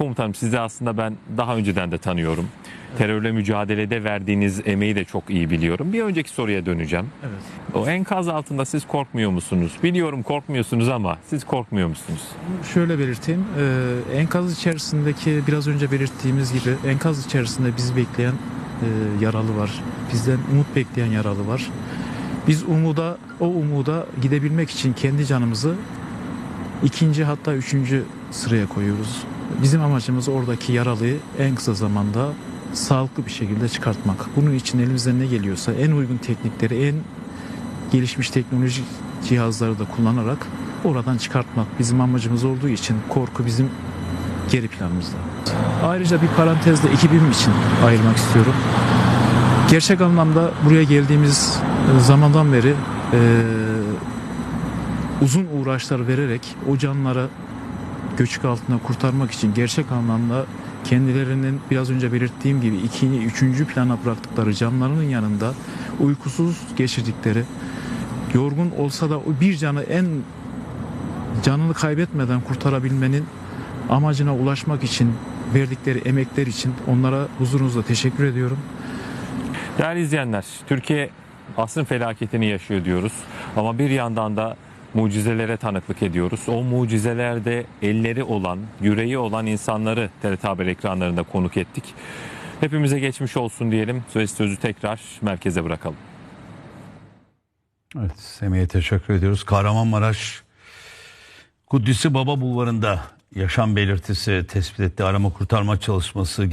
Komutanım sizi aslında ben daha önceden de tanıyorum. Terörle mücadelede verdiğiniz emeği de çok iyi biliyorum. Bir önceki soruya döneceğim. Evet. O enkaz altında siz korkmuyor musunuz? Biliyorum korkmuyorsunuz ama siz korkmuyor musunuz? Şöyle belirteyim. Ee, enkaz içerisindeki biraz önce belirttiğimiz gibi enkaz içerisinde bizi bekleyen e, yaralı var. Bizden umut bekleyen yaralı var. Biz umuda, o umuda gidebilmek için kendi canımızı ikinci hatta üçüncü sıraya koyuyoruz. Bizim amacımız oradaki yaralıyı en kısa zamanda sağlıklı bir şekilde çıkartmak. Bunun için elimizden ne geliyorsa en uygun teknikleri, en gelişmiş teknolojik cihazları da kullanarak oradan çıkartmak bizim amacımız olduğu için korku bizim geri planımızda. Ayrıca bir parantezde ekibim için ayırmak istiyorum. Gerçek anlamda buraya geldiğimiz e, zamandan beri e, uzun uğraşlar vererek o canları göçük altına kurtarmak için gerçek anlamda kendilerinin biraz önce belirttiğim gibi ikinci, üçüncü plana bıraktıkları canlarının yanında uykusuz geçirdikleri, yorgun olsa da bir canı en canını kaybetmeden kurtarabilmenin amacına ulaşmak için verdikleri emekler için onlara huzurunuzda teşekkür ediyorum. Değerli izleyenler, Türkiye asrın felaketini yaşıyor diyoruz. Ama bir yandan da mucizelere tanıklık ediyoruz. O mucizelerde elleri olan, yüreği olan insanları TRT Haber ekranlarında konuk ettik. Hepimize geçmiş olsun diyelim. Söz sözü tekrar merkeze bırakalım. Evet Semih'e teşekkür ediyoruz. Kahramanmaraş Kudüs'ü Baba Bulvarı'nda yaşam belirtisi tespit etti. Arama kurtarma çalışması